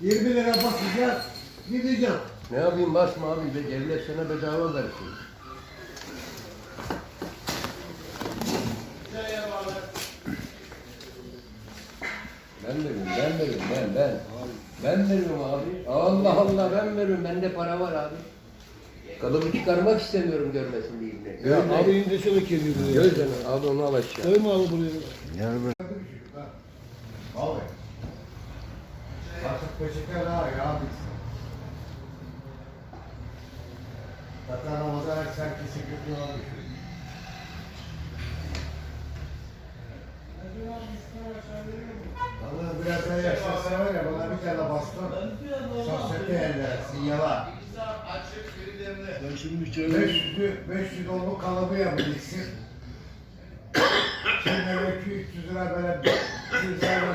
20 lira basacağız. Gideceğim. Ne yapayım basma abi be devlet sana bedava versin. Ben veririm, ben veririm, ben, ben. Ben veririm abi. Allah Allah ben veririm, bende para var abi. Kalıbı çıkarmak istemiyorum görmesin de. Ya Gözle- abi indirsene kediyi buraya. Gözle abi onu al aşağı. Koyma abi buraya. Abi. Artık peçete ya bitsin. Zaten Ramazan herkesi kötü olmuş. Vallahi biraz daha yaşlansa var ya bana bir tane bastın. Sosyete edersin yala. Ben şimdi içeri 500, 500 dolu kalıbı yapacaksın. Şimdi böyle 200 lira böyle bir tane koy.